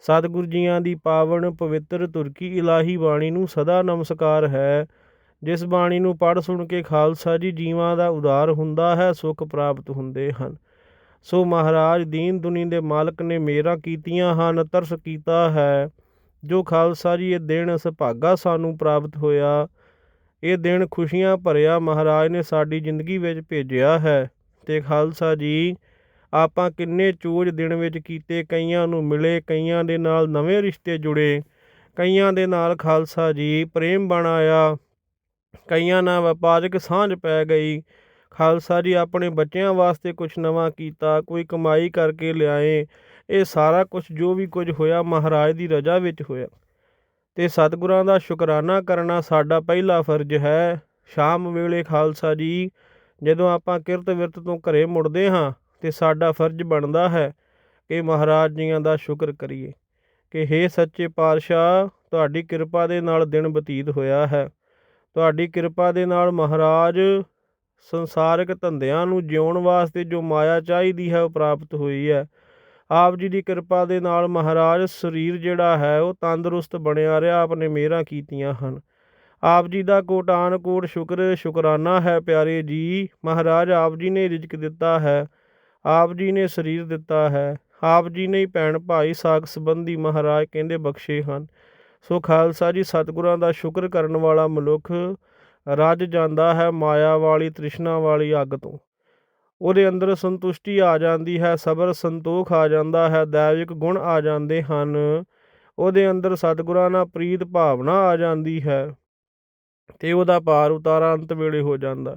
ਸਤਿਗੁਰ ਜੀਆਂ ਦੀ ਪਾਵਨ ਪਵਿੱਤਰ ਤੁਰਕੀ ਇਲਾਹੀ ਬਾਣੀ ਨੂੰ ਸਦਾ ਨਮਸਕਾਰ ਹੈ। ਜਿਸ ਬਾਣੀ ਨੂੰ ਪੜ੍ਹ ਸੁਣ ਕੇ ਖਾਲਸਾ ਜੀ ਜੀਵਾਂ ਦਾ ਉਦਾਰ ਹੁੰਦਾ ਹੈ, ਸੁਖ ਪ੍ਰਾਪਤ ਹੁੰਦੇ ਹਨ। ਸੋ ਮਹਾਰਾਜ ਦੀਨ ਦੁਨੀ ਦੇ ਮਾਲਕ ਨੇ ਮੇਰਾ ਕੀਤੀਆਂ ਹਨ, ਤਰਸ ਕੀਤਾ ਹੈ। ਜੋ ਖਾਲਸਾ ਜੀ ਇਹ ਦਿਨ ਸੁਭਾਗਾ ਸਾਨੂੰ ਪ੍ਰਾਪਤ ਹੋਇਆ, ਇਹ ਦਿਨ ਖੁਸ਼ੀਆਂ ਭਰਿਆ ਮਹਾਰਾਜ ਨੇ ਸਾਡੀ ਜ਼ਿੰਦਗੀ ਵਿੱਚ ਭੇਜਿਆ ਹੈ। ਤੇ ਖਾਲਸਾ ਜੀ ਆਪਾਂ ਕਿੰਨੇ ਚੋਜ ਦਿਨ ਵਿੱਚ ਕੀਤੇ, ਕਈਆਂ ਨੂੰ ਮਿਲੇ, ਕਈਆਂ ਦੇ ਨਾਲ ਨਵੇਂ ਰਿਸ਼ਤੇ ਜੁੜੇ, ਕਈਆਂ ਦੇ ਨਾਲ ਖਾਲਸਾ ਜੀ ਪ੍ਰੇਮ ਬਣ ਆਇਆ, ਕਈਆਂ ਨਾਲ ਵਪਾਰਕ ਸਾਂਝ ਪੈ ਗਈ। ਖਾਲਸਾ ਜੀ ਆਪਣੇ ਬੱਚਿਆਂ ਵਾਸਤੇ ਕੁਝ ਨਵਾਂ ਕੀਤਾ, ਕੋਈ ਕਮਾਈ ਕਰਕੇ ਲਿਆਏ, ਇਹ ਸਾਰਾ ਕੁਝ ਜੋ ਵੀ ਕੁਝ ਹੋਇਆ ਮਹਾਰਾਜ ਦੀ ਰਜ਼ਾ ਵਿੱਚ ਹੋਇਆ। ਤੇ ਸਤਿਗੁਰਾਂ ਦਾ ਸ਼ੁਕਰਾਨਾ ਕਰਨਾ ਸਾਡਾ ਪਹਿਲਾ ਫਰਜ਼ ਹੈ। ਸ਼ਾਮ ਵੇਲੇ ਖਾਲਸਾ ਜੀ, ਜਦੋਂ ਆਪਾਂ ਕਿਰਤ ਵਿਰਤ ਤੋਂ ਘਰੇ ਮੁੜਦੇ ਹਾਂ ਅਤੇ ਸਾਡਾ ਫਰਜ਼ ਬਣਦਾ ਹੈ ਕਿ ਮਹਾਰਾਜ ਜੀਆਂ ਦਾ ਸ਼ੁਕਰ ਕਰੀਏ ਕਿ हे ਸੱਚੇ ਪਾਤਸ਼ਾਹ, ਤੁਹਾਡੀ ਕਿਰਪਾ ਦੇ ਨਾਲ ਦਿਨ ਬਤੀਤ ਹੋਇਆ ਹੈ। ਤੁਹਾਡੀ ਕਿਰਪਾ ਦੇ ਨਾਲ ਮਹਾਰਾਜ ਸੰਸਾਰਿਕ ਧੰਦਿਆਂ ਨੂੰ ਜਿਉਣ ਵਾਸਤੇ ਜੋ ਮਾਇਆ ਚਾਹੀਦੀ ਹੈ, ਉਹ ਪ੍ਰਾਪਤ ਹੋਈ ਹੈ। ਆਪ ਜੀ ਦੀ ਕਿਰਪਾ ਦੇ ਨਾਲ ਮਹਾਰਾਜ ਸਰੀਰ ਜਿਹੜਾ ਹੈ, ਉਹ ਤੰਦਰੁਸਤ ਬਣਿਆ ਰਿਹਾ, ਆਪਨੇ ਮਿਹਰਾਂ ਕੀਤੀਆਂ ਹਨ। ਆਪ ਜੀ ਦਾ ਕੋਟਾਨ ਕੋਟ ਸ਼ੁਕਰ, ਸ਼ੁਕਰਾਨਾ ਹੈ ਪਿਆਰੇ ਜੀ, ਮਹਾਰਾਜ ਆਪ ਜੀ ਨੇ ਰਿਜ਼ਕ ਦਿੱਤਾ ਹੈ। ਆਪ ਜੀ ਨੇ ਸਰੀਰ ਦਿੱਤਾ ਹੈ। ਆਪ ਜੀ ਨੇ ਹੀ ਭੈਣ ਭਾਈ ਸਾਖ ਸੰਬੰਧੀ ਮਹਾਰਾਜ ਕਹਿੰਦੇ ਬਖਸ਼ੇ ਹਨ। ਸੋ ਖਾਲਸਾ ਜੀ, ਸਤਿਗੁਰਾਂ ਦਾ ਸ਼ੁਕਰ ਕਰਨ ਵਾਲਾ ਮਨੁੱਖ ਰੱਜ ਜਾਂਦਾ ਹੈ ਮਾਇਆ ਵਾਲੀ, ਤ੍ਰਿਸ਼ਨਾ ਵਾਲੀ ਅੱਗ ਤੋਂ। ਉਹਦੇ ਅੰਦਰ ਸੰਤੁਸ਼ਟੀ ਆ ਜਾਂਦੀ ਹੈ, ਸਬਰ ਸੰਤੋਖ ਆ ਜਾਂਦਾ ਹੈ, ਦੈਵਿਕ ਗੁਣ ਆ ਜਾਂਦੇ ਹਨ। ਉਹਦੇ ਅੰਦਰ ਸਤਿਗੁਰਾਂ ਨਾਲ ਪ੍ਰੀਤ ਭਾਵਨਾ ਆ ਜਾਂਦੀ ਹੈ ਤੇ ਉਹਦਾ ਪਾਰ ਉਤਾਰਾ ਅੰਤ ਵੇਲੇ ਹੋ ਜਾਂਦਾ।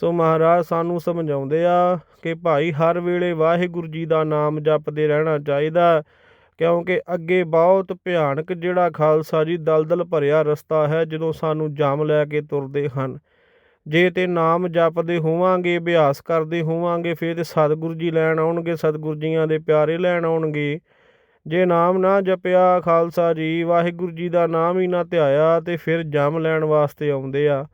ਸੋ ਮਹਾਰਾਜ, ਸਾਨੂੰ ਸਮਝਾਉਂਦੇ ਆ ਕਿ ਭਾਈ ਹਰ ਵੇਲੇ ਵਾਹਿਗੁਰੂ ਜੀ ਦਾ ਨਾਮ ਜਪਦੇ ਰਹਿਣਾ ਚਾਹੀਦਾ ਕਿਉਂਕਿ ਅੱਗੇ ਬਹੁਤ ਭਿਆਨਕ ਜਿਹੜਾ ਖਾਲਸਾ ਜੀ ਦਲਦਲ ਭਰਿਆ ਰਸਤਾ ਹੈ ਜਦੋਂ ਸਾਨੂੰ ਜਾਮ ਲੈ ਕੇ ਤੁਰਦੇ ਹਨ। ਜੇ ਤੇ ਨਾਮ ਜਪਦੇ ਹੋਵਾਂਗੇ, ਅਭਿਆਸ ਕਰਦੇ ਹੋਵਾਂਗੇ, ਫਿਰ ਤੇ ਸਤਿਗੁਰੂ ਜੀ ਲੈਣ ਆਉਣਗੇ, ਸਤਿਗੁਰੂ ਜੀਆਂ ਦੇ ਪਿਆਰੇ ਲੈਣ ਆਉਣਗੇ। ਜੇ ਨਾਮ ਨਾ ਜਪਿਆ ਖਾਲਸਾ ਜੀ, ਵਾਹਿਗੁਰੂ ਜੀ ਦਾ ਨਾਮ ਹੀ ਨਾ ਧਿਆਇਆ ਤੇ ਫਿਰ ਜਮ ਲੈਣ ਵਾਸਤੇ ਆਉਂਦੇ ਆ।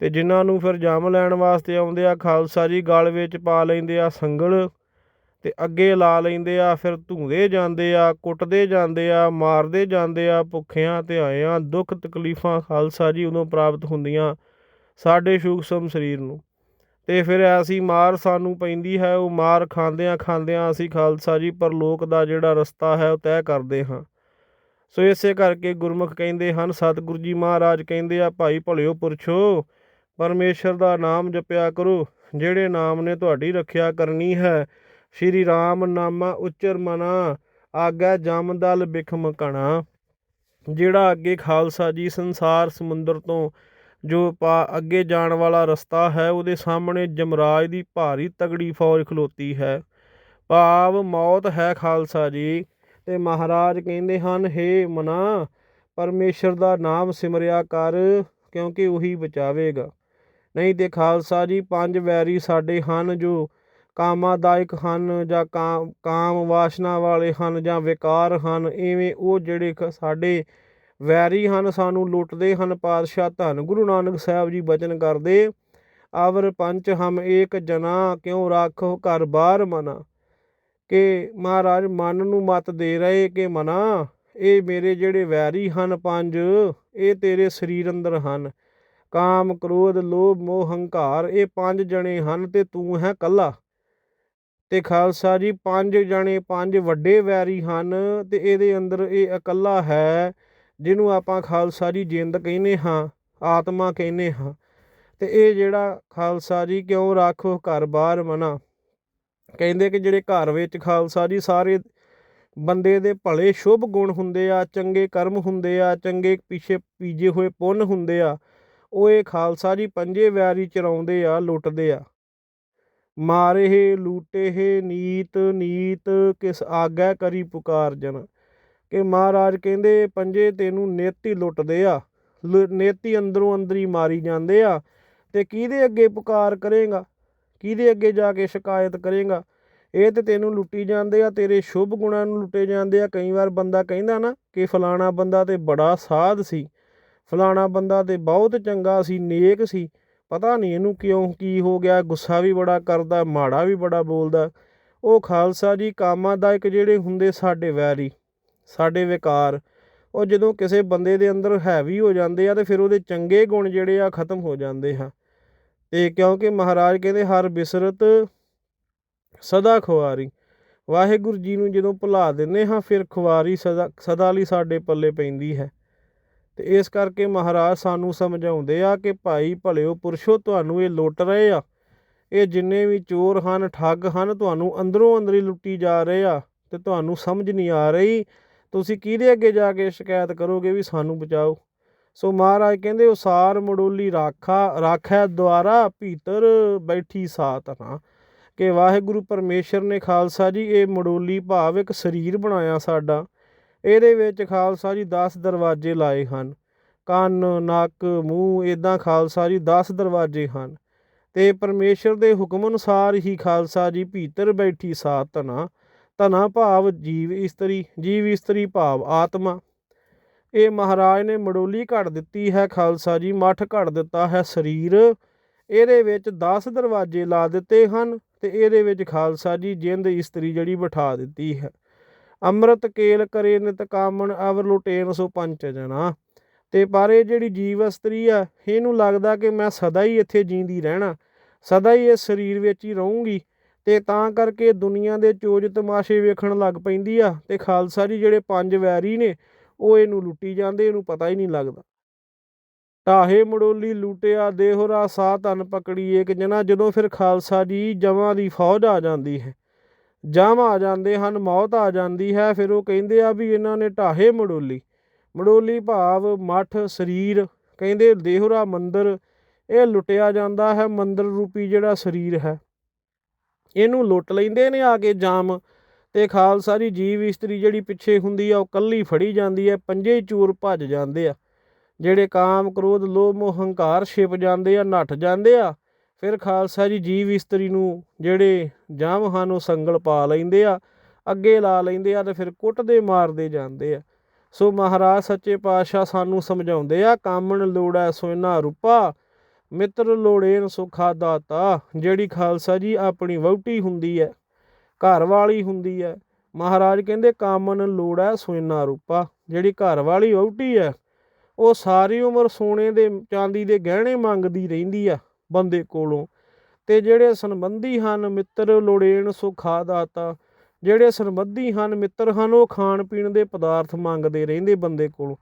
ਅਤੇ ਜਿਨ੍ਹਾਂ ਨੂੰ ਫਿਰ ਜੰਮ ਲੈਣ ਵਾਸਤੇ ਆਉਂਦੇ ਆ, ਖਾਲਸਾ ਜੀ ਗਲ ਵਿੱਚ ਪਾ ਲੈਂਦੇ ਆ ਸੰਗਲ ਅਤੇ ਅੱਗੇ ਲਾ ਲੈਂਦੇ ਆ, ਫਿਰ ਧੂੰਦੇ ਜਾਂਦੇ ਆ, ਕੁੱਟਦੇ ਜਾਂਦੇ ਆ, ਮਾਰਦੇ ਜਾਂਦੇ ਆ, ਭੁੱਖਿਆਂ ਧਿਆਇਆਂ ਦੁੱਖ ਤਕਲੀਫਾਂ ਖਾਲਸਾ ਜੀ ਉਦੋਂ ਪ੍ਰਾਪਤ ਹੁੰਦੀਆਂ ਸਾਡੇ ਸੂਖਸਮ ਸਰੀਰ ਨੂੰ। ਤੇ ਫਿਰ ਐਸੀ ਮਾਰ ਸਾਨੂੰ ਪੈਂਦੀ ਹੈ, ਉਹ ਮਾਰ ਖਾਂਦਿਆਂ ਖਾਂਦਿਆਂ ਅਸੀਂ ਖਾਲਸਾ ਜੀ ਪਰਲੋਕ ਦਾ ਜਿਹੜਾ ਰਸਤਾ ਹੈ, ਉਹ ਤੈਅ ਕਰਦੇ ਹਾਂ। ਸੋ ਇਸੇ ਕਰਕੇ ਗੁਰਮੁਖ ਕਹਿੰਦੇ ਹਨ, ਸਤਿਗੁਰੂ ਜੀ ਮਹਾਰਾਜ ਕਹਿੰਦੇ ਆ, ਭਾਈ ਭਲਿਓ ਪੁਰਛੋ ਪਰਮੇਸ਼ਰ ਦਾ ਨਾਮ ਜਪਿਆ ਕਰੋ, ਜਿਹੜੇ ਨਾਮ ਨੇ ਤੁਹਾਡੀ ਰੱਖਿਆ ਕਰਨੀ ਹੈ। ਸ਼੍ਰੀ ਰਾਮ ਨਾਮਾ ਉਚਰ ਮਨਾ, ਆਗਾ ਜਮਦਲ ਬਿਖਮ ਕਣਾ। ਜਿਹੜਾ ਅੱਗੇ ਖਾਲਸਾ ਜੀ ਸੰਸਾਰ ਸਮੁੰਦਰ ਤੋਂ ਜੋ ਪਾ ਅੱਗੇ ਜਾਣ ਵਾਲਾ ਰਸਤਾ ਹੈ, ਉਹਦੇ ਸਾਹਮਣੇ ਜਮਰਾਜ ਦੀ ਭਾਰੀ ਤਗੜੀ ਫੌਜ ਖਲੋਤੀ ਹੈ। ਭਾਵ ਮੌਤ ਹੈ ਖਾਲਸਾ ਜੀ। ਤੇ ਮਹਾਰਾਜ ਕਹਿੰਦੇ ਹਨ हे ਮਨਾ, ਪਰਮੇਸ਼ਰ ਦਾ ਨਾਮ ਸਿਮਰਿਆ ਕਰ, ਕਿਉਂਕਿ ਉਹੀ ਬਚਾਵੇਗਾ। ਨਹੀਂ ਤੇ ਖਾਲਸਾ ਜੀ, ਪੰਜ ਵੈਰੀ ਸਾਡੇ ਹਨ ਜੋ ਕਾਮਾਦਾਇਕ ਹਨ ਜਾਂ ਕਾਮ ਕਾਮ ਵਾਸ਼ਨਾ ਵਾਲੇ ਹਨ ਜਾਂ ਵਿਕਾਰ ਹਨ, ਇਵੇਂ ਉਹ ਜਿਹੜੇ ਸਾਡੇ ਵੈਰੀ ਹਨ, ਸਾਨੂੰ ਲੁੱਟਦੇ ਹਨ, ਪਾਤਸ਼ਾਹ ਧੰਨ ਗੁਰੂ ਨਾਨਕ ਸਾਹਿਬ ਜੀ ਬਚਨ ਕਰਦੇ ਆਵਰ ਪੰਚ ਹਮ ਏਕ ਜਨਾ, ਕਿਉ ਰਾਖੋ ਘਰ ਬਾਹਰ ਮਨਾ? ਕਿ ਮਹਾਰਾਜ ਮਨ ਨੂੰ ਮਤ ਦੇ ਰਹੇ ਕਿ ਮਨਾ? ਇਹ ਮੇਰੇ ਜਿਹੜੇ ਵੈਰੀ ਹਨ ਪੰਜ, ਇਹ ਤੇਰੇ ਸਰੀਰ ਅੰਦਰ ਹਨ। ਕਾਮ, ਕ੍ਰੋਧ, ਲੋਭ, ਮੋਹ, ਹੰਕਾਰ, ਇਹ ਪੰਜ ਜਣੇ ਹਨ ਤੇ ਤੂੰ ਹੈ ਕੱਲਾ। ਤੇ ਖਾਲਸਾ ਜੀ, ਪੰਜ ਜਣੇ, ਪੰਜ ਵੱਡੇ ਵੈਰੀ ਹਨ ਤੇ ਇਹਦੇ ਅੰਦਰ ਇਹ ਇਕੱਲਾ ਹੈ ਜਿਹਨੂੰ ਆਪਾਂ ਖਾਲਸਾ ਜੀ ਜਿੰਦ ਕਹਿੰਦੇ ਹਾਂ, ਆਤਮਾ ਕਹਿੰਦੇ ਹਾਂ। ਤੇ ਇਹ ਜਿਹੜਾ ਖਾਲਸਾ ਜੀ ਕਿਉਂ ਰੱਖੋ ਘਰ ਬਾਹਰ ਮਨਾ। ਕਹਿੰਦੇ ਕਿ ਜਿਹੜੇ ਘਰ ਵਿੱਚ ਖਾਲਸਾ ਜੀ ਸਾਰੇ ਬੰਦੇ ਦੇ ਭਲੇ ਸ਼ੁਭ ਗੁਣ ਹੁੰਦੇ ਆ, ਚੰਗੇ ਕਰਮ ਹੁੰਦੇ ਆ, ਚੰਗੇ ਪਿੱਛੇ ਪੀਜੇ ਹੋਏ ਪੁੰਨ ਹੁੰਦੇ ਆ ਉਹ ਇਹ ਖਾਲਸਾ ਜੀ, ਪੰਜੇ ਵਿਆਰੀ ਚਰਾਉਂਦੇ ਆ, ਲੁੱਟਦੇ ਆ। ਮਾਰੇ ਲੂਟੇ ਨੀਤ ਨੀਤ, ਕਿਸ ਆਗੈ ਕਰੀ ਪੁਕਾਰ ਜਨ। ਕਿ ਮਹਾਰਾਜ ਕਹਿੰਦੇ, ਪੰਜੇ ਤੈਨੂੰ ਨੇਤੀ ਲੁੱਟਦੇ ਆ, ਲ- ਨੇਤੀ ਅੰਦਰੋਂ ਅੰਦਰੀ ਮਾਰੀ ਜਾਂਦੇ ਆ, ਤੇ ਕਿਹਦੇ ਅੱਗੇ ਪੁਕਾਰ ਕਰੇਗਾ? ਕਿਹਦੇ ਅੱਗੇ ਜਾ ਕੇ ਸ਼ਿਕਾਇਤ ਕਰੇਗਾ? ਇਹ ਤੇ ਤੈਨੂੰ ਲੁੱਟੀ ਜਾਂਦੇ ਆ, ਤੇਰੇ ਸ਼ੁਭ ਗੁਣਾਂ ਨੂੰ ਲੁੱਟੇ ਜਾਂਦੇ ਆ। ਕਈ ਵਾਰ ਬੰਦਾ ਕਹਿੰਦਾ ਨਾ ਕਿ ਫਲਾਣਾ ਬੰਦਾ ਤੇ ਬੜਾ ਸਾਧ ਸੀ। ਫਲਾਣਾ ਬੰਦਾ ਤੇ ਬਹੁਤ ਚੰਗਾ ਸੀ, ਨੇਕ ਸੀ। ਪਤਾ ਨਹੀਂ ਇਹਨੂੰ ਕਿਉਂ ਕੀ ਹੋ ਗਿਆ, ਗੁੱਸਾ ਵੀ ਬੜਾ ਕਰਦਾ, ਮਾੜਾ ਵੀ ਬੜਾ ਬੋਲਦਾ। ਉਹ ਖਾਲਸਾ ਜੀ ਕਾਮਾਂ ਦਾ ਇੱਕ ਜਿਹੜੇ ਹੁੰਦੇ ਸਾਡੇ ਵੈਰੀ, ਸਾਡੇ ਵਿਕਾਰ। ਉਹ ਜਦੋਂ ਕਿਸੇ ਬੰਦੇ ਦੇ ਅੰਦਰ ਹੈਵੀ ਹੋ ਜਾਂਦੇ ਆ ਤੇ ਫਿਰ ਉਹਦੇ ਚੰਗੇ ਗੁਣ ਜਿਹੜੇ ਆ ਖਤਮ ਹੋ ਜਾਂਦੇ ਆ। ਤੇ ਕਿਉਂਕਿ ਮਹਾਰਾਜ ਕਹਿੰਦੇ, ਹਰ ਬਿਸਰਤ ਸਦਾ ਖੁਆਰੀ। ਵਾਹਿਗੁਰੂ ਜੀ ਨੂੰ ਜਦੋਂ ਭੁਲਾ ਦਿੰਦੇ ਹਾਂ, ਫਿਰ ਖੁਆਰੀ ਸਦਾ ਸਦਾ ਲਈ ਸਾਡੇ ਪੱਲੇ ਪੈਂਦੀ ਹੈ। ਤੇ ਇਸ ਕਰਕੇ ਮਹਾਰਾਜ ਸਾਨੂੰ ਸਮਝਾਉਂਦੇ ਆ ਕਿ ਭਾਈ ਭਲਿਓ ਪੁਰਸ਼ੋ, ਤੁਹਾਨੂੰ ਇਹ ਲੁੱਟ ਰਹੇ ਆ। ਇਹ ਜਿੰਨੇ ਵੀ ਚੋਰ ਹਨ, ਠੱਗ ਹਨ, ਤੁਹਾਨੂੰ ਅੰਦਰੋਂ ਅੰਦਰੀ ਲੁੱਟੀ ਜਾ ਰਹੇ ਆ ਤੇ ਤੁਹਾਨੂੰ ਸਮਝ ਨਹੀਂ ਆ ਰਹੀ। ਤੁਸੀਂ ਕਿਹਦੇ ਅੱਗੇ ਜਾ ਕੇ ਸ਼ਿਕਾਇਤ ਕਰੋਗੇ ਵੀ ਸਾਨੂੰ ਬਚਾਓ? ਸੋ ਮਹਾਰਾਜ ਕਹਿੰਦੇ, ਉਸਾਰ ਮੜੋਲੀ ਰਾਖਾ, ਰਾਖੈ ਦੁਆਰਾ ਭੀਤਰ ਬੈਠੀ ਸਾਤ ਨਾ ਕਿ ਵਾਹਿਗੁਰੂ ਪਰਮੇਸ਼ਰ ਨੇ ਖਾਲਸਾ ਜੀ, ਇਹ ਮੜੋਲੀ ਭਾਵ ਇੱਕ ਸਰੀਰ ਬਣਾਇਆ ਸਾਡਾ। ਇਹਦੇ ਵਿੱਚ ਖਾਲਸਾ ਜੀ 10 ਦਰਵਾਜ਼ੇ ਲਾਏ ਹਨ। ਕੰਨ, ਨੱਕ, ਮੂੰਹ ਇਦਾਂ ਖਾਲਸਾ ਜੀ 10 ਦਰਵਾਜ਼ੇ ਹਨ। ਤੇ ਪਰਮੇਸ਼ਰ ਦੇ ਹੁਕਮ ਅਨੁਸਾਰ ਹੀ ਖਾਲਸਾ ਜੀ ਭੀਤਰ ਬੈਠੀ ਸਾ ਤਨਾ ਤਨਾ ਭਾਵ ਜੀਵ ਇਸਤਰੀ ਜੀਵ ਇਸਤਰੀ ਭਾਵ ਆਤਮਾ। ਇਹ ਮਹਾਰਾਜ ਨੇ ਮੜੋਲੀ ਘੜ ਦਿੱਤੀ ਹੈ, ਖਾਲਸਾ ਜੀ ਮੱਠ ਘੜ ਦਿੱਤਾ ਹੈ ਸਰੀਰ। ਇਹਦੇ ਵਿੱਚ 10 ਦਰਵਾਜ਼ੇ ਲਾ ਦਿੱਤੇ ਹਨ ਤੇ ਇਹਦੇ ਵਿੱਚ ਖਾਲਸਾ ਜੀ ਜਿੰਦ ਇਸਤਰੀ ਜਿਹੜੀ ਬਿਠਾ ਦਿੱਤੀ ਹੈ। ਅੰਮ੍ਰਿਤ ਕੇਲ ਕਰੇ ਨਿਤ ਕਾਮਣ ਅਵਰ ਲੁਟੇਨ ਸੋ ਪੰਚ ਜਨਾ। ਤੇ ਪਰ ਇਹ ਜਿਹੜੀ ਜੀਵ ਇਸਤਰੀ ਆ, ਇਹਨੂੰ ਲੱਗਦਾ ਕਿ ਮੈਂ ਸਦਾ ਹੀ ਇੱਥੇ ਜੀਂਦੀ ਰਹਿਣਾ, ਸਦਾ ਹੀ ਇਸ ਸਰੀਰ ਵਿੱਚ ਹੀ ਰਹੂੰਗੀ। ਤੇ ਤਾਂ ਕਰਕੇ ਦੁਨੀਆ ਦੇ ਚੋਜ ਤਮਾਸ਼ੇ ਵੇਖਣ ਲੱਗ ਪੈਂਦੀ ਆ, ਤੇ ਖਾਲਸਾ ਜੀ ਜਿਹੜੇ ਪੰਜ ਵੈਰੀ ਨੇ, ਉਹ ਇਹਨੂੰ ਲੁੱਟੀ ਜਾਂਦੇ, ਇਹਨੂੰ ਪਤਾ ਹੀ ਨਹੀਂ ਲੱਗਦਾ। ਢਾਹੇ ਮੜੋਲੀ ਲੂਟਿਆ ਦੇਹਰਾ ਸਾਹ ਤਨ ਪਕੜੀ ਇੱਕ ਜਨਾ, ਜਦੋਂ ਫਿਰ ਖਾਲਸਾ ਜੀ ਜਮਾਂ ਦੀ ਫੌਜ ਆ ਜਾਂਦੀ ਹੈ। ਜਾਮ ਆ ਜਾਂਦੇ ਹਨ, ਮੌਤ ਆ ਜਾਂਦੀ ਹੈ। ਫਿਰ ਉਹ ਕਹਿੰਦੇ ਆ ਵੀ ਇਹਨਾਂ ਨੇ ਢਾਹੇ ਮੜੋਲੀ। ਮੜੋਲੀ ਭਾਵ ਮੱਠ, ਸਰੀਰ। ਕਹਿੰਦੇ ਦੇਹਰਾ ਮੰਦਰ, ਇਹ ਲੁੱਟਿਆ ਜਾਂਦਾ ਹੈ। ਮੰਦਰ ਰੂਪੀ ਜਿਹੜਾ ਸਰੀਰ ਹੈ। ਇਹਨੂੰ ਲੁੱਟ ਲੈਂਦੇ ਨੇ ਆ ਕੇ ਜਾਮ। ਤੇ ਖਾਲਸਾ ਦੀ ਜੀਵ ਇਸਤਰੀ ਜਿਹੜੀ ਪਿੱਛੇ ਹੁੰਦੀ ਆ, ਉਹ ਕੱਲੀ ਫੜੀ ਜਾਂਦੀ ਹੈ। ਪੰਜੇ ਚੂਰ ਭੱਜ ਜਾਂਦੇ ਆ। ਜਿਹੜੇ ਕਾਮ, ਕ੍ਰੋਧ, ਲੋਭ, ਮੋਹ, ਹੰਕਾਰ ਛਿਪ ਜਾਂਦੇ ਆ, ਨੱਠ ਜਾਂਦੇ ਆ। ਫਿਰ ਖਾਲਸਾ ਜੀ ਜੀਵ ਇਸਤਰੀ ਨੂੰ ਜਿਹੜੇ ਜਾਮ ਹਨ, ਉਹ ਸੰਗਲ ਪਾ ਲੈਂਦੇ ਆ, ਅੱਗੇ ਲਾ ਲੈਂਦੇ ਆ ਤੇ ਫਿਰ ਕੁੱਟਦੇ, ਮਾਰਦੇ ਜਾਂਦੇ ਆ। ਸੋ ਮਹਾਰਾਜ ਸੱਚੇ ਪਾਤਸ਼ਾਹ ਸਾਨੂੰ ਸਮਝਾਉਂਦੇ ਆ, ਕਾਮਣ ਲੋੜੈ ਸੋਇਨਾ ਰੂਪਾ, ਮਿੱਤਰ ਲੋੜੇਨ ਸੁਖਾ ਦਾਤਾ। ਜਿਹੜੀ ਖਾਲਸਾ ਜੀ ਆਪਣੀ ਵਹੁਟੀ ਹੁੰਦੀ ਹੈ ਘਰ ਵਾਲੀ ਹੁੰਦੀ ਹੈ ਮਹਾਰਾਜ ਕਹਿੰਦੇ ਕਾਮਨ ਲੋੜੈ ਸੋਇਨਾ ਰੂਪਾ। ਜਿਹੜੀ ਘਰ ਵਾਲੀ ਵਹੁਟੀ ਹੈ ਉਹ ਸਾਰੀ ਉਮਰ ਸੋਨੇ ਦੇ ਚਾਂਦੀ ਦੇ ਗਹਿਣੇ ਮੰਗਦੀ ਰਹਿੰਦੀ ਆ। ਬੰਦੇ ਕੋਲੋਂ। ਤੇ ਜਿਹੜੇ ਸੰਬੰਧੀ ਹਨ, ਮਿੱਤਰ ਲੋੜੇਣ ਸੁਖਾ ਦਾਤਾ। ਜਿਹੜੇ ਸੰਬੰਧੀ ਹਨ, ਮਿੱਤਰ ਹਨ, ਉਹ ਖਾਣ ਪੀਣ ਦੇ ਪਦਾਰਥ ਮੰਗਦੇ ਰਹਿੰਦੇ ਬੰਦੇ ਕੋਲੋਂ।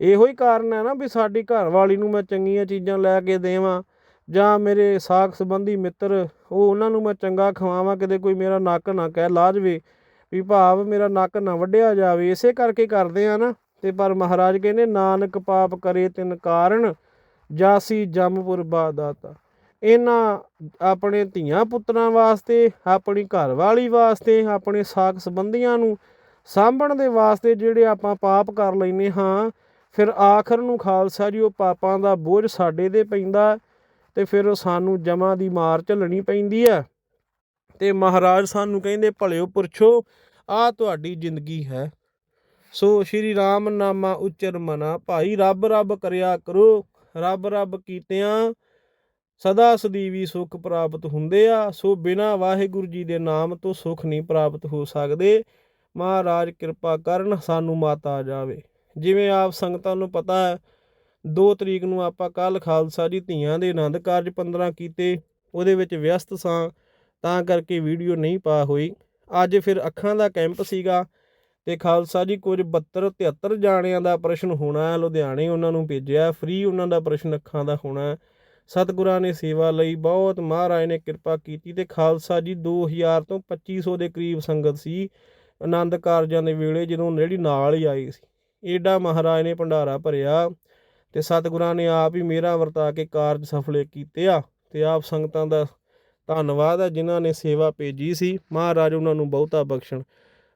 ਇਹੋ ਹੀ ਕਾਰਨ ਹੈ ਨਾ ਵੀ ਸਾਡੀ ਘਰ ਵਾਲੀ ਨੂੰ ਮੈਂ ਚੰਗੀਆਂ ਚੀਜ਼ਾਂ ਲੈ ਕੇ ਦੇਵਾਂ, ਜਾਂ ਮੇਰੇ ਸਾਖ ਸੰਬੰਧੀ ਮਿੱਤਰ, ਉਹ ਉਹਨਾਂ ਨੂੰ ਮੈਂ ਚੰਗਾ ਖਵਾਵਾਂ, ਕਿਤੇ ਕੋਈ ਮੇਰਾ ਨੱਕ ਨਾ ਕਹਿ ਲਾ ਜਵੇ, ਵੀ ਭਾਵ ਮੇਰਾ ਨੱਕ ਨਾ ਵੱਢਿਆ ਜਾਵੇ। ਇਸੇ ਕਰਕੇ ਕਰਦੇ ਆ ਨਾ, ਤੇ ਪਰ ਮਹਾਰਾਜ ਕਹਿੰਦੇ, ਨਾਨਕ ਪਾਪ ਕਰੇ ਤਿਨ ਕਾਰਨ, ਜਾਸੀ ਜੰਮਪੁਰ ਬਾਦਾਤਾ ਇਹਨਾਂ ਆਪਣੇ ਧੀਆਂ ਪੁੱਤਰਾਂ ਵਾਸਤੇ, ਆਪਣੀ ਘਰਵਾਲੀ ਵਾਸਤੇ, ਆਪਣੇ ਸਾਕ ਸੰਬੰਧੀਆਂ ਨੂੰ ਸਾਂਭਣ ਦੇ ਵਾਸਤੇ ਜਿਹੜੇ ਆਪਾਂ ਪਾਪ ਕਰ ਲੈਨੇ ਹਾਂ, ਫਿਰ ਆਖਰ ਨੂੰ ਖਾਲਸਾ ਜੀ ਉਹ ਪਾਪਾਂ ਦਾ ਬੋਝ ਸਾਡੇ ਤੇ ਪੈਂਦਾ ਤੇ ਫਿਰ ਉਹ ਸਾਨੂੰ ਜਮਾਂ ਦੀ ਮਾਰ ਝੱਲਣੀ ਪੈਂਦੀ ਹੈ। ਤੇ ਮਹਾਰਾਜ ਸਾਨੂੰ ਕਹਿੰਦੇ, ਭਲਿਓ ਪੁਰਛੋ ਆ ਤੁਹਾਡੀ ਜ਼ਿੰਦਗੀ ਹੈ। ਸੋ ਸ਼੍ਰੀ ਰਾਮ ਨਾਮਾ ਉਚਰ ਮਨਾ, ਭਾਈ ਰੱਬ ਰੱਬ ਕਰਿਆ ਕਰੋ, ਰੱਬ ਰੱਬ ਕੀਤਿਆਂ ਸਦਾ ਸਦੀਵੀ ਸੁਖ ਪ੍ਰਾਪਤ ਹੁੰਦੇ ਆ, ਸੋ ਬਿਨਾ ਵਾਹਿਗੁਰੂ ਜੀ ਦੇ ਨਾਮ ਤੋਂ ਸੁਖ ਨਹੀਂ ਪ੍ਰਾਪਤ ਹੋ ਸਕਦੇ। ਮਹਾਰਾਜ ਕਿਰਪਾ ਕਰਨ ਸਾਨੂੰ ਮਾਤਾ ਆ ਜਾਵੇ। ਜਿਵੇਂ ਆਪ ਸੰਗਤਾਂ ਨੂੰ ਪਤਾ ਹੈ 2 ਤਰੀਕ ਨੂੰ ਆਪਾਂ ਕੱਲ ਖਾਲਸਾ ਜੀ ਧੀਆਂ ਦੇ ਆਨੰਦ ਕਾਰਜ 15 ਕੀਤੇ, ਉਹਦੇ ਵਿੱਚ ਵਿਅਸਤ ਸਾਂ, ਤਾਂ ਕਰਕੇ ਵੀਡੀਓ ਨਹੀਂ ਪਾ ਹੋਈ। ਅੱਜ ਫਿਰ ਅੱਖਾਂ ਦਾ ਕੈਂਪ ਸੀਗਾ ਤੇ ਖਾਲਸਾ ਜੀ ਕੁਝ 72 73 ਜਾਣਿਆਂ ਦਾ ਪ੍ਰਸ਼ਨ ਹੋਣਾ ਲੁਧਿਆਣੇ ਉਹਨਾਂ ਨੂੰ ਭੇਜਿਆ, ਫ੍ਰੀ ਉਹਨਾਂ ਦਾ ਪ੍ਰਸ਼ਨ ਅੱਖਾਂ ਦਾ ਹੋਣਾ ਸਤਿਗੁਰਾਂ ਨੇ ਸੇਵਾ ਲਈ ਬਹੁਤ ਮਹਾਰਾਜ ਨੇ ਕਿਰਪਾ ਕੀਤੀ ਤੇ ਖਾਲਸਾ ਜੀ 2000 ਤੋਂ 2500 ਦੇ ਕਰੀਬ ਸੰਗਤ ਸੀ ਆਨੰਦ ਕਾਰਜਾਂ ਦੇ ਵੇਲੇ ਜਦੋਂ ਜਿਹੜੀ ਨਾਲ ਹੀ ਆਈ ਸੀ। ਏਡਾ ਮਹਾਰਾਜ ਨੇ ਭੰਡਾਰਾ ਭਰਿਆ ਤੇ ਸਤਿਗੁਰਾਂ ਨੇ ਆਪ ਹੀ ਮੇਰਾ ਵਰਤਾ ਕੇ ਕਾਰਜ ਸਫਲੇ ਕੀਤੇ ਆ ਤੇ ਆਪ ਸੰਗਤਾਂ ਦਾ ਧੰਨਵਾਦ ਆ ਜਿਨ੍ਹਾਂ ਨੇ ਸੇਵਾ ਭੇਜੀ ਸੀ। ਮਹਾਰਾਜ ਉਹਨਾਂ ਨੂੰ ਬਹੁਤਾ ਬਖਸ਼ਣ।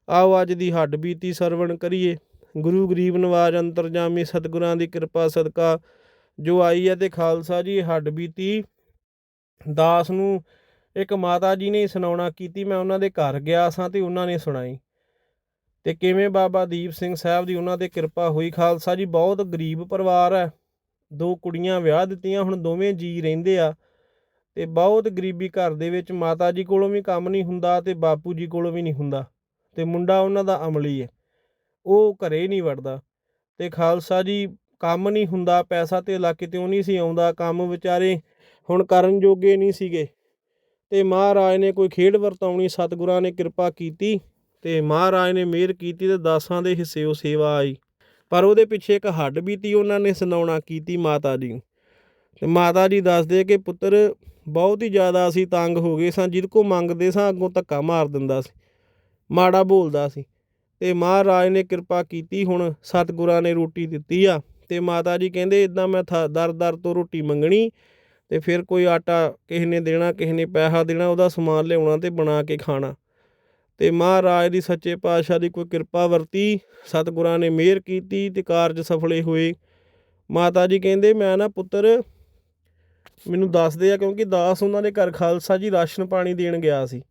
ਆਓ ਅੱਜ ਦੀ ਹੱਡ ਬੀਤੀ ਸਰਵਣ ਕਰੀਏ। ਗੁਰੂ ਗਰੀਬ ਨਵਾਜ ਅੰਤਰਜਾਮੀ ਸਤਿਗੁਰਾਂ ਦੀ ਕਿਰਪਾ ਸਦਕਾ ਜੋ ਆਈ ਹੈ ਤੇ ਖਾਲਸਾ ਜੀ, ਹੱਡ ਬੀਤੀ। ਦਾਸ ਨੂੰ ਇੱਕ ਮਾਤਾ ਜੀ ਨੇ ਸੁਣਾਉਣਾ ਕੀਤੀ, ਮੈਂ ਉਹਨਾਂ ਦੇ ਘਰ ਗਿਆ ਸਾਂ ਤੇ ਉਹਨਾਂ ਨੇ ਸੁਣਾਈ। ਤੇ ਕਿਵੇਂ ਬਾਬਾ ਦੀਪ ਸਿੰਘ ਸਾਹਿਬ ਦੀ ਉਹਨਾਂ ਤੇ ਕਿਰਪਾ ਹੋਈ? ਖਾਲਸਾ ਜੀ, ਬਹੁਤ ਗਰੀਬ ਪਰਿਵਾਰ ਹੈ। ਦੋ ਕੁੜੀਆਂ ਵਿਆਹ ਦਿੱਤੀਆਂ, ਹੁਣ ਦੋਵੇਂ ਜੀ ਰਹਿੰਦੇ ਆ। ਤੇ ਬਹੁਤ ਗਰੀਬੀ ਘਰ ਦੇ ਵਿੱਚ ਮਾਤਾ ਜੀ ਕੋਲੋਂ ਵੀ ਕੰਮ ਨਹੀਂ ਹੁੰਦਾ ਤੇ ਬਾਪੂ ਜੀ ਕੋਲੋਂ ਵੀ ਨਹੀਂ ਹੁੰਦਾ। ਤੇ ਮੁੰਡਾ ਉਹਨਾਂ ਦਾ ਅਮਲੀ ਹੈ। ਉਹ ਘਰੇ ਨਹੀਂ ਵੜਦਾ। ਤੇ ਖਾਲਸਾ ਜੀ ਕੰਮ ਨਹੀਂ ਹੁੰਦਾ, ਪੈਸਾ ਤੇ ਲਾ ਕਿਤੇ ਨਹੀਂ ਸੀ ਆਉਂਦਾ, ਕੰਮ ਵਿਚਾਰੇ ਹੁਣ ਕਰਨ ਜੋਗੇ ਨਹੀਂ ਸੀਗੇ। ਤੇ ਮਹਾਰਾਜ ਨੇ ਕੋਈ ਖੇਡ ਵਰਤਾਉਣੀ, ਸਤਿਗੁਰਾਂ ਨੇ ਕਿਰਪਾ ਕੀਤੀ ਤੇ ਮਹਾਰਾਜ ਨੇ ਮਿਹਰ ਕੀਤੀ ਤੇ ਦਾਸਾਂ ਦੇ ਹਿੱਸੇ ਉਹ ਸੇਵਾ ਆਈ। ਪਰ ਉਹਦੇ ਪਿੱਛੇ ਇੱਕ ਹੱਡ ਬੀਤੀ ਉਹਨਾਂ ਨੇ ਸੁਣਾਉਣਾ ਕੀਤੀ ਮਾਤਾ ਜੀ ਨੂੰ। ਤੇ ਮਾਤਾ ਜੀ ਦੱਸਦੇ ਕਿ ਪੁੱਤਰ, ਬਹੁਤ ਹੀ ਜ਼ਿਆਦਾ ਅਸੀਂ ਤੰਗ ਹੋ ਗਏ ਸਾਂ, ਜਿਹਦੇ ਕੋ ਮੰਗਦੇ ਸਾਂ, ਅੱਗੋਂ ਧੱਕਾ ਮਾਰ ਦਿੰਦਾ ਸੀ, ਮਾੜਾ ਬੋਲਦਾ ਸੀ। ਤੇ ਮਹਾਰਾਜ ਨੇ ਕਿਰਪਾ ਕੀਤੀ, ਹੁਣ ਸਤਿਗੁਰਾਂ ਨੇ ਰੋਟੀ ਦਿੱਤੀ ਆ। ਤੇ ਮਾਤਾ ਜੀ ਕਹਿੰਦੇ ਇਦਾਂ ਮੈਂ ਥਾ- ਦਰ ਦਰ ਤੋਂ ਰੋਟੀ ਮੰਗਣੀ ਤੇ ਫਿਰ ਕੋਈ ਆਟਾ ਕਿਸੇ ਨੇ ਦੇਣਾ, ਕਿਸੇ ਨੇ ਪੈਸਾ ਦੇਣਾ, ਉਹਦਾ ਸਮਾਨ ਲਿਆਉਣਾ ਤੇ ਬਣਾ ਕੇ ਖਾਣਾ। ਤੇ ਮਹਾਰਾਜ ਦੀ ਸੱਚੇ ਪਾਤਸ਼ਾਹ ਦੀ ਕੋਈ ਕਿਰਪਾ ਵਰਤੀ, ਸਤਿਗੁਰਾਂ ਨੇ ਮਿਹਰ ਕੀਤੀ ਤੇ ਕਾਰਜ ਸਫਲੇ ਹੋਏ। ਮਾਤਾ ਜੀ ਕਹਿੰਦੇ, ਮੈਂ ਨਾ ਪੁੱਤਰ, ਮੈਨੂੰ ਦੱਸਦੇ ਆ ਕਿਉਂਕਿ ਦਾਸ ਉਹਨਾਂ ਦੇ ਘਰ ਖਾਲਸਾ ਜੀ ਰਾਸ਼ਨ ਪਾਣੀ ਦੇਣ ਗਿਆ ਸੀ।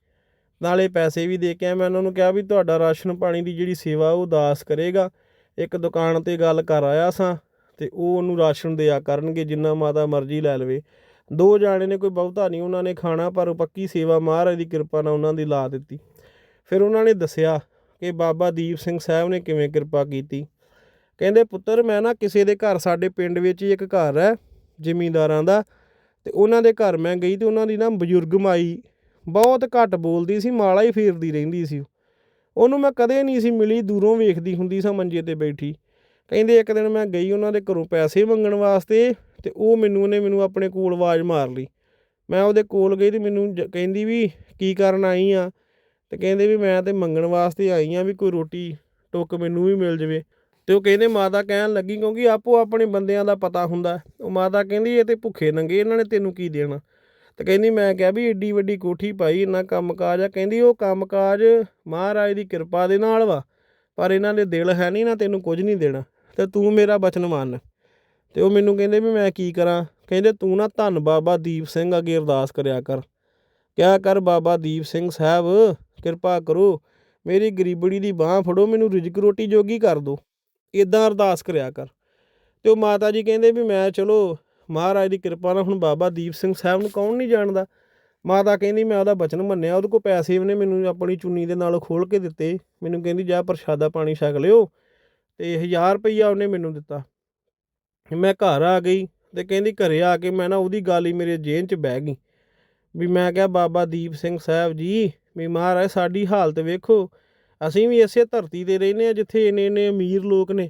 ਨਾਲੇ ਪੈਸੇ ਵੀ ਦੇ ਕੇ ਆਇਆ, ਮੈਂ ਉਹਨਾਂ ਨੂੰ ਕਿਹਾ ਵੀ ਤੁਹਾਡਾ ਰਾਸ਼ਨ ਪਾਣੀ ਦੀ ਜਿਹੜੀ ਸੇਵਾ ਉਹ ਦਾਸ ਕਰੇਗਾ। ਇੱਕ ਦੁਕਾਨ ਤੇ ਗੱਲ ਕਰ ਆਇਆ ਸਾਂ ਤੇ ਉਹ ਉਹਨੂੰ ਰਾਸ਼ਨ ਦਿਆ ਕਰਨਗੇ, ਜਿੰਨਾ ਮਾਤਾ ਮਰਜ਼ੀ ਲੈ ਲਵੇ। ਦੋ ਜਾਣੇ ਨੇ ਕੋਈ ਬਹੁਤਾ ਨਹੀਂ, ਉਹਨਾਂ ਨੇ ਖਾਣਾ, ਪਰ ਪੱਕੀ ਸੇਵਾ, ਮਹਾਰਾਜ ਦੀ ਕਿਰਪਾ ਨਾਲ ਉਹਨਾਂ ਦੀ ਲਾ ਦਿੱਤੀ। ਫਿਰ ਉਹਨਾਂ ਨੇ ਦੱਸਿਆ ਕਿ ਬਾਬਾ ਦੀਪ ਸਿੰਘ ਸਾਹਿਬ ਨੇ ਕਿਵੇਂ ਕਿਰਪਾ ਕੀਤੀ। ਕਹਿੰਦੇ, ਪੁੱਤਰ, ਮੈਂ ਨਾ ਕਿਸੇ ਦੇ ਘਰ, ਸਾਡੇ ਪਿੰਡ ਵਿੱਚ ਹੀ ਇੱਕ ਘਰ ਹੈ ਜ਼ਿਮੀਂਦਾਰਾਂ ਦਾ, ਤੇ ਉਹਨਾਂ ਦੇ ਘਰ ਮੈਂ ਗਈ ਤੇ ਉਹਨਾਂ ਦੀ ਨਾ ਬਜ਼ੁਰਗ ਮਾਈ ਬਹੁਤ ਘੱਟ ਬੋਲਦੀ ਸੀ, ਮਾਲਾ ਹੀ ਫੇਰਦੀ ਰਹਿੰਦੀ ਸੀ। ਉਹਨੂੰ ਮੈਂ ਕਦੇ ਨਹੀਂ ਸੀ ਮਿਲੀ, ਦੂਰੋਂ ਵੇਖਦੀ ਹੁੰਦੀ ਸਾਂ ਮੰਜੇ ਤੇ ਬੈਠੀ। ਕਹਿੰਦੇ ਇੱਕ ਦਿਨ ਮੈਂ ਗਈ ਉਹਨਾਂ ਦੇ ਘਰੋਂ ਪੈਸੇ ਮੰਗਣ ਵਾਸਤੇ ਤੇ ਉਹ ਮੈਨੂੰ, ਉਹਨੇ ਮੈਨੂੰ ਆਪਣੇ ਕੋਲ ਆਵਾਜ਼ ਮਾਰ ਲਈ। ਮੈਂ ਉਹਦੇ ਕੋਲ ਗਈ ਤੇ ਮੈਨੂੰ ਜ- ਕਹਿੰਦੀ ਵੀ ਕੀ ਕਰਨ ਆਈ ਆ? ਤੇ ਕਹਿੰਦੇ ਵੀ ਮੈਂ ਤੇ ਮੰਗਣ ਵਾਸਤੇ ਆਈ ਆ ਵੀ ਕੋਈ ਰੋਟੀ ਟੁੱਕ ਮੈਨੂੰ ਵੀ ਮਿਲ ਜਵੇ। ਤੇ ਉਹ ਕਹਿੰਦੇ ਮਾਤਾ ਕਹਿਣ ਲੱਗੀ ਕਿਉਂਕਿ ਆਪੋ ਆਪਣੇ ਬੰਦਿਆਂ ਦਾ ਪਤਾ ਹੁੰਦਾ। ਉਹ ਮਾਤਾ ਕਹਿੰਦੀ ਇਹ ਤੇ ਭੁੱਖੇ ਨੰਗੇ, ਇਹਨਾਂ ਨੇ ਤੈਨੂੰ ਕੀ ਦੇਣਾ? ਤੇ ਕਹਿੰਦੀ ਮੈਂ ਕਿਹਾ ਵੀ ਏਡੀ ਵੱਡੀ ਕੋਠੀ ਪਾਈ, ਇੰਨਾ ਕੰਮਕਾਜ ਆ। ਕਹਿੰਦੀ ਉਹ ਕੰਮਕਾਜ ਮਹਾਰਾਜ ਦੀ ਕਿਰਪਾ ਦੇ ਨਾਲ ਵਾ, ਪਰ ਇਹਨਾਂ ਦੇ ਦਿਲ ਹੈ ਨਹੀਂ ਨਾ ਤੈਨੂੰ ਕੁਝ ਨਹੀਂ ਦੇਣਾ। ਤੇ ਤੂੰ ਮੇਰਾ ਬਚਨ ਮੰਨ। ਤੇ ਉਹ ਮੈਨੂੰ ਕਹਿੰਦੇ ਵੀ ਮੈਂ ਕੀ ਕਰਾਂ? ਕਹਿੰਦੇ ਤੂੰ ਨਾ ਧੰਨ ਬਾਬਾ ਦੀਪ ਸਿੰਘ ਅੱਗੇ ਅਰਦਾਸ ਕਰਿਆ ਕਰ। ਕਿਆ ਕਰ ਬਾਬਾ ਦੀਪ ਸਿੰਘ ਸਾਹਿਬ? ਕਿਰਪਾ ਕਰੋ, ਮੇਰੀ ਗਰੀਬੜੀ ਦੀ ਬਾਹ ਫੜੋ, ਮੈਨੂੰ ਰਿਜਕ ਰੋਟੀ ਜੋਗੀ ਕਰ ਦਿਓ ਇਦਾਂ ਅਰਦਾਸ ਕਰਿਆ ਕਰ। ਤੇ ਉਹ ਮਾਤਾ ਜੀ ਕਹਿੰਦੇ ਵੀ ਮੈਂ ਚਲੋ, ਮਹਾਰਾਜ ਦੀ ਕਿਰਪਾ ਨਾਲ ਹੁਣ ਬਾਬਾ ਦੀਪ ਸਿੰਘ ਸਾਹਿਬ ਨੂੰ ਕੌਣ ਨਹੀਂ ਜਾਣਦਾ। ਮਾਤਾ ਕਹਿੰਦੀ ਮੈਂ ਉਹਦਾ ਬਚਨ ਮੰਨਿਆ, ਉਹਦੇ ਕੋਲ ਪੈਸੇ ਉਹਨੇ ਮੈਨੂੰ ਆਪਣੀ ਚੁੰਨੀ ਦੇ ਨਾਲ ਖੋਲ ਕੇ ਦਿੱਤੇ। ਮੈਨੂੰ ਕਹਿੰਦੀ ਜਾ ਪ੍ਰਸ਼ਾਦਾ ਪਾਣੀ ਛਕ ਲਿਓ। ਤੇ 1000 ਰੁਪਈਆ ਉਹਨੇ ਮੈਨੂੰ ਦਿੱਤਾ। ਮੈਂ ਘਰ ਆ ਗਈ ਤੇ ਕਹਿੰਦੀ ਘਰੇ ਆ ਕੇ ਮੈਂ ਨਾ ਉਹਦੀ ਗੱਲ ਹੀ ਮੇਰੇ ਜੇਨ 'ਚ ਬਹਿ ਗਈ। ਵੀ ਮੈਂ ਕਿਹਾ, ਬਾਬਾ ਦੀਪ ਸਿੰਘ ਸਾਹਿਬ ਜੀ, ਵੀ ਮਹਾਰਾਜ ਸਾਡੀ ਹਾਲਤ ਵੇਖੋ। ਅਸੀਂ ਵੀ ਇਸੇ ਧਰਤੀ ਤੇ ਰਹਿੰਦੇ ਆ ਜਿੱਥੇ ਇੰਨੇ ਇੰਨੇ ਅਮੀਰ ਲੋਕ ਨੇ,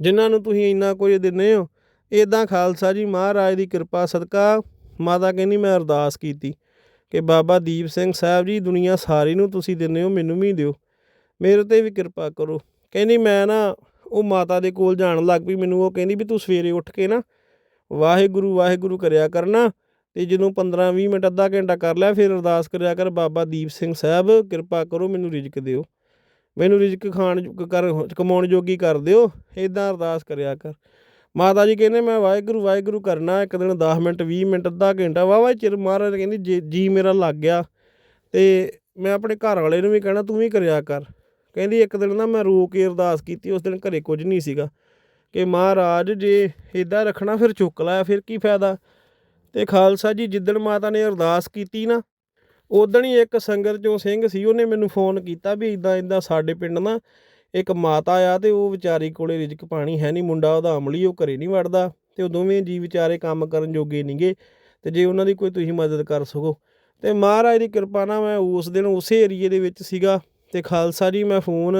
ਜਿਨ੍ਹਾਂ ਨੂੰ ਤੁਸੀਂ ਇੰਨਾ ਕੁਝ ਦਿੰਦੇ ਹੋ। ਇਦਾਂ ਖਾਲਸਾ ਜੀ ਮਹਾਰਾਜ ਦੀ ਕਿਰਪਾ, ਸਦਕਾ। ਮਾਤਾ ਕਹਿੰਦੀ, ਮੈਂ ਅਰਦਾਸ ਕੀਤੀ ਕਿ ਬਾਬਾ ਦੀਪ ਸਿੰਘ ਸਾਹਿਬ ਜੀ, ਦੁਨੀਆ ਸਾਰੀ ਨੂੰ ਤੁਸੀਂ ਦਿੰਦੇ ਹੋ, ਮੈਨੂੰ ਵੀ ਦਿਓ। ਮੇਰੇ ਤੇ ਵੀ ਕਿਰਪਾ ਕਰੋ। ਕਹਿੰਦੀ ਮੈਂ ਨਾ ਉਹ ਮਾਤਾ ਦੇ ਕੋਲ ਜਾਣ ਲੱਗ ਪਈ, ਮੈਨੂੰ ਉਹ ਕਹਿੰਦੀ ਵੀ ਤੂੰ ਸਵੇਰੇ ਉੱਠ ਕੇ ਨਾ ਵਾਹਿਗੁਰੂ ਵਾਹਿਗੁਰੂ ਕਰਿਆ ਕਰਨਾ ਤੇ ਜਦੋਂ 15 20 ਮਿੰਟ ਅੱਧਾ ਘੰਟਾ ਕਰ ਲਿਆ, ਫਿਰ ਅਰਦਾਸ ਕਰਿਆ ਕਰ, ਬਾਬਾ ਦੀਪ ਸਿੰਘ ਸਾਹਿਬ, ਕਿਰਪਾ ਕਰੋ ਮੈਨੂੰ ਰਿਜ਼ਕ ਦਿਓ। ਮੈਨੂੰ ਰਿਜ਼ਕ ਖਾਣ ਕਰ, ਕਮਾਉਣ ਜੋਗੀ ਕਰ ਦਿਓ ਇਦਾਂ ਅਰਦਾਸ ਕਰਿਆ ਕਰ। ਮਾਤਾ ਜੀ ਕਹਿੰਦੇ ਮੈਂ ਵਾਹਿਗੁਰੂ ਵਾਹਿਗੁਰੂ ਕਰਨਾ, ਇੱਕ ਦਿਨ 10 ਮਿੰਟ 20 ਮਿੰਟ, ਅੱਧਾ ਘੰਟਾ ਵਾਵਾ ਚਿਰ ਮਹਾਰਾਜ ਕਹਿੰਦੀ ਜੇ, ਜੀ ਮੇਰਾ ਲੱਗ ਗਿਆ ਤੇ ਮੈਂ ਆਪਣੇ ਘਰ ਵਾਲੇ ਨੂੰ ਵੀ ਕਹਿਣਾ, ਤੂੰ ਵੀ ਕਰਿਆ ਕਰ। ਕਹਿੰਦੀ ਇੱਕ ਦਿਨ ਨਾ ਮੈਂ ਰੋ ਕੇ ਅਰਦਾਸ ਕੀਤੀ, ਉਸ ਦਿਨ ਘਰੇ ਕੁਝ ਨਹੀਂ ਸੀਗਾ। ਕਿ ਮਹਾਰਾਜ, ਜੇ ਇਦਾਂ ਰੱਖਣਾ ਫਿਰ ਚੁੱਕ ਲਾਇਆ ਫਿਰ ਕੀ ਫਾਇਦਾ? ਤੇ ਖਾਲਸਾ ਜੀ ਜਿੱਦਣ ਮਾਤਾ ਨੇ ਅਰਦਾਸ ਕੀਤੀ ਨਾ ਉਦਣ ਹੀ ਇੱਕ ਸੰਗਤ ਚੋਂ ਸਿੰਘ ਸੀ, ਉਹਨੇ ਮੈਨੂੰ ਫੋਨ ਕੀਤਾ ਵੀ ਇਦਾਂ ਇਦਾਂ ਸਾਡੇ ਪਿੰਡ ਨਾ ਇੱਕ ਮਾਤਾ ਆ ਤੇ ਉਹ ਵਿਚਾਰੀ ਕੋਲੇ ਰਿਜ਼ਕ ਪਾਣੀ ਹੈ ਨਹੀਂ, ਮੁੰਡਾ ਉਹਦਾ ਅਮਲੀ, ਉਹ ਘਰੇ ਨਹੀਂ ਵੜਦਾ ਤੇ ਉਹ ਦੋਵੇਂ ਜੀ ਵਿਚਾਰੇ ਕੰਮ ਕਰਨ ਜੋਗੇ ਨਹੀਂਗੇ ਤੇ ਜੇ ਉਹਨਾਂ ਦੀ ਕੋਈ ਤੁਸੀਂ ਮਦਦ ਕਰ ਸਕੋ। ਤੇ ਮਹਾਰਾਜ ਦੀ ਕਿਰਪਾ ਨਾਲ ਮੈਂ ਉਸ ਦਿਨ ਉਸੇ ਏਰੀਏ ਦੇ ਵਿੱਚ ਸੀਗਾ। ਤੇ ਖਾਲਸਾ ਜੀ, ਮੈਂ ਫੋਨ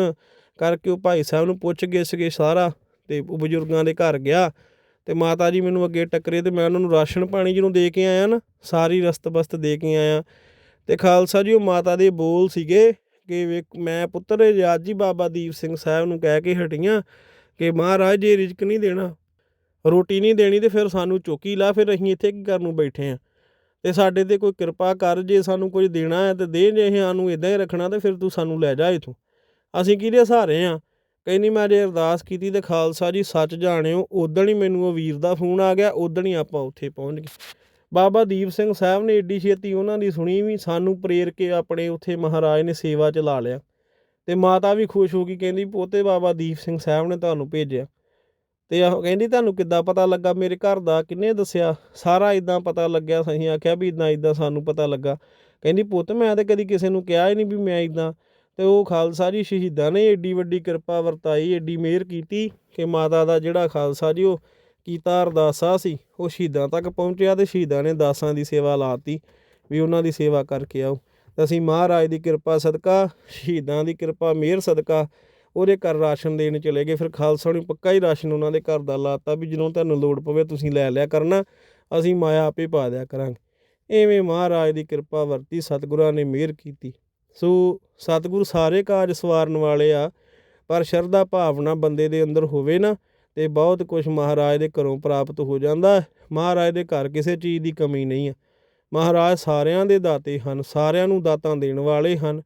ਕਰਕੇ ਉਹ ਭਾਈ ਸਾਹਿਬ ਨੂੰ ਪੁੱਛ ਗਏ ਸੀਗੇ ਸਾਰਾ ਤੇ ਉਹ ਬਜ਼ੁਰਗਾਂ ਦੇ ਘਰ ਗਿਆ ਤੇ ਮਾਤਾ ਜੀ ਮੈਨੂੰ ਅੱਗੇ ਟੱਕਰੇ ਤੇ ਮੈਂ ਉਹਨਾਂ ਨੂੰ ਰਾਸ਼ਨ ਪਾਣੀ ਜਿਹਨੂੰ ਦੇ ਕੇ ਆਇਆ ਨਾ, ਸਾਰੀ ਰਸਤ ਬਸਤ ਦੇ ਕੇ ਆਇਆ ਤੇ ਖਾਲਸਾ ਜੀ, ਉਹ ਮਾਤਾ ਦੇ ਬੋਲ ਸੀਗੇ ਕਿ ਵੇਖ ਮੈਂ ਪੁੱਤਰ ਅੱਜ ਜੀ ਬਾਬਾ ਦੀਪ ਸਿੰਘ ਸਾਹਿਬ ਨੂੰ ਕਹਿ ਕੇ ਹਟੀਆਂ ਕਿ ਮਹਾਰਾਜ, ਜੇ ਰਿਜ਼ਕ ਨਹੀਂ ਦੇਣਾ, ਰੋਟੀ ਨਹੀਂ ਦੇਣੀ ਤੇ ਫਿਰ ਸਾਨੂੰ ਚੌਕੀ ਲਾ, ਫਿਰ ਅਸੀਂ ਇੱਥੇ ਕੀ ਕਰਨ ਨੂੰ ਬੈਠੇ ਆ? ਤੇ ਸਾਡੇ ਤੇ ਕੋਈ ਕਿਰਪਾ ਕਰ, ਜੇ ਸਾਨੂੰ ਕੁਝ ਦੇਣਾ ਹੈ ਤੇ ਦੇ, ਜੇ ਸਾਨੂੰ ਇਦਾਂ ਹੀ ਰੱਖਣਾ ਤੇ ਫਿਰ ਤੂੰ ਸਾਨੂੰ ਲੈ ਜਾ ਇਥੋਂ। ਅਸੀਂ ਕਿਹਦੇ ਸਹਾਰੇ ਆ? ਕਹਿੰਦੀ, ਮੈਂ ਜੇ ਅਰਦਾਸ ਕੀਤੀ ਤੇ ਖਾਲਸਾ ਜੀ ਸੱਚ ਜਾਣਿਓ ਉਦਣ ਹੀ ਮੈਨੂੰ ਉਹ ਵੀਰ ਦਾ ਫੋਨ ਆ ਗਿਆ ਉਦਣ ਹੀ ਆਪਾਂ ਉੱਥੇ ਪਹੁੰਚ ਗਏ। ਬਾਬਾ ਦੀਪ ਸਿੰਘ ਸਾਹਿਬ ਨੇ ਏਡੀ ਛੇਤੀ ਉਹਨਾਂ ਦੀ ਸੁਣੀ ਵੀ ਸਾਨੂੰ ਪ੍ਰੇਰ ਕੇ ਆਪਣੇ ਉੱਥੇ ਮਹਾਰਾਜ ਨੇ ਸੇਵਾ ਚ ਲਾ ਲਿਆ। ਤੇ ਮਾਤਾ ਵੀ ਖੁਸ਼ ਹੋ ਗਈ, ਕਹਿੰਦੀ, ਪੋਤੇ, ਬਾਬਾ ਦੀਪ ਸਿੰਘ ਸਾਹਿਬ ਨੇ ਤੁਹਾਨੂੰ ਭੇਜਿਆ। ਤੇ ਉਹ ਕਹਿੰਦੀ ਤੁਹਾਨੂੰ ਕਿੱਦਾਂ ਪਤਾ ਲੱਗਾ? ਮੇਰੇ ਘਰ ਦਾ ਕਿੰਨੇ ਦੱਸਿਆ? ਸਾਰਾ ਇਦਾਂ ਪਤਾ ਲੱਗਿਆ, ਸਹੀ ਆਖਿਆ ਵੀ ਇਦਾਂ ਇਦਾਂ ਸਾਨੂੰ ਪਤਾ ਲੱਗਾ। ਕਹਿੰਦੀ, ਪੁੱਤ, ਮੈਂ ਤਾਂ ਕਦੀ ਕਿਸੇ ਨੂੰ ਕਿਹਾ ਹੀ ਨਹੀਂ ਵੀ ਮੈਂ ਇਦਾਂ ਤੇ ਉਹ ਖਾਲਸਾ ਜੀ ਸ਼ਹੀਦਾਂ ਨੇ ਏਡੀ ਵੱਡੀ ਕਿਰਪਾ ਵਰਤਾਈ, ਏਡੀ ਮਿਹਰ ਕੀਤੀ ਕਿ ਮਾਤਾ ਦਾ ਜਿਹੜਾ ਖਾਲਸਾ ਜੀ, ਉਹ ਕੀਤਾ ਅਰਦਾਸਾ ਸੀ, ਉਹ ਸ਼ਹੀਦਾਂ ਤੱਕ ਪਹੁੰਚਿਆ ਤੇ ਸ਼ਹੀਦਾਂ ਨੇ ਦਾਸਾਂ ਦੀ ਸੇਵਾ ਲਾਤੀ ਵੀ ਉਹਨਾਂ ਦੀ ਸੇਵਾ ਕਰਕੇ ਆਓ। ਅਸੀਂ ਮਹਾਰਾਜ ਦੀ ਕਿਰਪਾ ਸਦਕਾ, ਸ਼ਹੀਦਾਂ ਦੀ ਕਿਰਪਾ, ਮਿਹਰ ਸਦਕਾ ਉਹਦੇ ਘਰ ਰਾਸ਼ਨ ਦੇਣ ਚਲੇ ਗਏ। ਫਿਰ ਖਾਲਸਾ ਨੇ ਪੱਕਾ ਹੀ ਰਾਸ਼ਨ ਉਹਨਾਂ ਦੇ ਘਰ ਦਾ ਲਾਤਾ ਵੀ ਜਦੋਂ ਤੁਹਾਨੂੰ ਲੋੜ ਪਵੇ ਤੁਸੀਂ ਲੈ ਲਿਆ ਕਰਨਾ, ਅਸੀਂ ਮਾਇਆ ਆਪੇ ਪਾ ਦਿਆ ਕਰਾਂਗੇ। ਐਵੇਂ ਮਹਾਰਾਜ ਦੀ ਕਿਰਪਾ ਵਰਤੀ, ਸਤਿਗੁਰਾਂ ਨੇ ਮਿਹਰ ਕੀਤੀ। ਸੋ ਸਤਿਗੁਰ ਸਾਰੇ ਕਾਜ ਸਵਾਰਨ ਵਾਲੇ ਆ, ਪਰ ਸ਼ਰਧਾ ਭਾਵਨਾ ਬੰਦੇ ਦੇ ਅੰਦਰ ਹੋਵੇ ਨਾ, ਤੇ ਬਹੁਤ ਕੁਝ ਮਹਾਰਾਜ ਦੇ ਘਰੋਂ ਪ੍ਰਾਪਤ ਹੋ ਜਾਂਦਾ ਮਹਾਰਾਜ ਦੇ ਘਰ ਕਿਸੇ ਚੀਜ਼ ਦੀ ਕਮੀ ਨਹੀਂ ਆ ਮਹਾਰਾਜ ਸਾਰਿਆਂ ਦੇ ਦਾਤੇ ਹਨ, ਸਾਰਿਆਂ ਨੂੰ ਦਾਤਾਂ ਦੇਣ ਵਾਲੇ ਹਨ।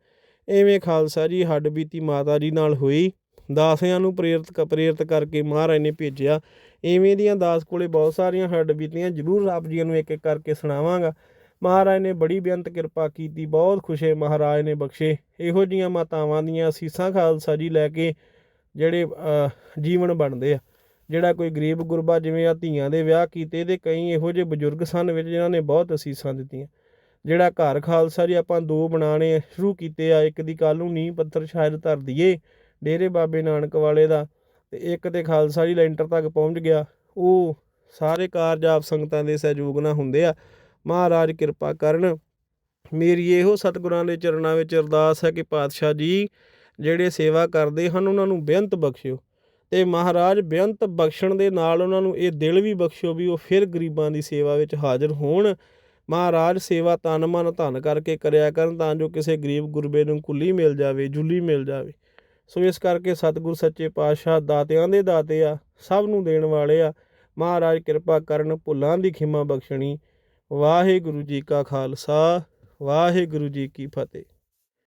ਐਵੇਂ ਖਾਲਸਾ ਜੀ, ਹੱਡ ਬੀਤੀ ਮਾਤਾ ਜੀ ਨਾਲ ਹੋਈ। ਦਾਸਿਆਂ ਨੂੰ ਪ੍ਰੇਰਿਤ ਪ੍ਰੇਰਿਤ ਕਰਕੇ ਮਹਾਰਾਜ ਨੇ ਭੇਜਿਆ। ਐਵੇਂ ਦੀਆਂ ਦਾਸ ਕੋਲੇ ਬਹੁਤ ਸਾਰੀਆਂ ਹੱਡ ਬੀਤੀਆਂ, ਜ਼ਰੂਰ ਆਪ ਜੀ ਨੂੰ ਇੱਕ ਇੱਕ ਕਰਕੇ ਸੁਣਾਵਾਂਗਾ। ਮਹਾਰਾਜ ਨੇ ਬੜੀ ਬੇਅੰਤ ਕਿਰਪਾ ਕੀਤੀ, ਬਹੁਤ ਖੁਸ਼ੇ ਮਹਾਰਾਜ ਨੇ ਬਖਸ਼ੇ। ਇਹੋ ਜੀਆਂ ਮਾਤਾਵਾਂ ਦੀਆਂ ਅਸੀਸਾਂ ਖਾਲਸਾ ਜੀ ਲੈ ਕੇ ਜਿਹੜੇ ਜੀਵਨ ਬਣਦੇ ਆ। ਜਿਹੜਾ ਕੋਈ ਗਰੀਬ ਗੁਰਬਾ ਜਿਵੇਂ ਆ ਧੀਆਂ ਦੇ ਵਿਆਹ ਕੀਤੇ ਤੇ ਕਈ ਇਹੋ ਜਿਹੇ ਬਜ਼ੁਰਗ ਸਨ ਵਿੱਚ ਜਿਨ੍ਹਾਂ ਨੇ ਬਹੁਤ ਅਸੀਸਾਂ ਦਿੱਤੀਆਂ। ਜਿਹੜਾ ਘਰ ਖਾਲਸਾ ਜੀ ਆਪਾਂ ਦੋ ਬਣਾਣੇ ਸ਼ੁਰੂ ਕੀਤੇ ਆ, ਇੱਕ ਦੀ ਕੱਲ ਨੂੰ ਨੀਂਹ ਪੱਥਰ ਸ਼ਾਇਦ ਧਰ ਦਈਏ, ਡੇਰੇ ਬਾਬੇ ਨਾਨਕ ਵਾਲੇ ਦਾ, ਤੇ ਇੱਕ ਤੇ ਖਾਲਸਾ ਜੀ ਲੈਂਟਰ ਤੱਕ ਪਹੁੰਚ ਗਿਆ। ਉਹ ਸਾਰੇ ਕਾਰਜ ਆਪ ਸੰਗਤਾਂ ਦੇ ਸਹਿਯੋਗ ਨਾਲ ਹੁੰਦੇ ਆ। ਮਹਾਰਾਜ ਕਿਰਪਾ ਕਰਨ। ਮੇਰੀ ਇਹੋ ਸਤਿਗੁਰਾਂ ਦੇ ਚਰਨਾਂ ਵਿੱਚ ਅਰਦਾਸ ਹੈ ਕਿ ਪਾਤਸ਼ਾਹ ਜੀ, ਜਿਹੜੇ ਸੇਵਾ ਕਰਦੇ ਹਨ, ਉਹਨਾਂ ਨੂੰ ਬੇਅੰਤ ਬਖਸ਼ਿਓ। ਤੇ ਮਹਾਰਾਜ ਬੇਅੰਤ ਬਖਸ਼ਣ ਦੇ ਨਾਲ ਉਹਨਾਂ ਨੂੰ ਇਹ ਦਿਲ ਵੀ ਬਖਸ਼ਿਓ ਵੀ ਉਹ ਫਿਰ ਗਰੀਬਾਂ ਦੀ ਸੇਵਾ ਵਿੱਚ ਹਾਜ਼ਰ ਹੋਣ। ਮਹਾਰਾਜ, ਸੇਵਾ ਤਨ ਮਨ ਧਨ ਕਰਕੇ ਕਰਿਆ ਕਰਨ ਤਾਂ ਜੋ ਕਿਸੇ ਗਰੀਬ ਗੁਰਬੇ ਨੂੰ ਕੁੱਲੀ ਮਿਲ ਜਾਵੇ, ਜੁੱਲੀ ਮਿਲ ਜਾਵੇ। ਸੋ ਇਸ ਕਰਕੇ ਸਤਿਗੁਰ ਸੱਚੇ ਪਾਤਸ਼ਾਹ ਦਾਤਿਆਂ ਦੇ ਦਾਤੇ ਆ, ਸਭ ਨੂੰ ਦੇਣ ਵਾਲੇ ਆ। ਮਹਾਰਾਜ, ਕਿਰਪਾ ਕਰਨ, ਭੁੱਲਾਂ ਦੀ ਖਿਮਾ ਬਖਸ਼ਣੀ। ਵਾਹਿਗੁਰੂ ਜੀ ਕਾ ਖਾਲਸਾ, ਵਾਹਿਗੁਰੂ ਜੀ ਕੀ ਫਤਿਹ।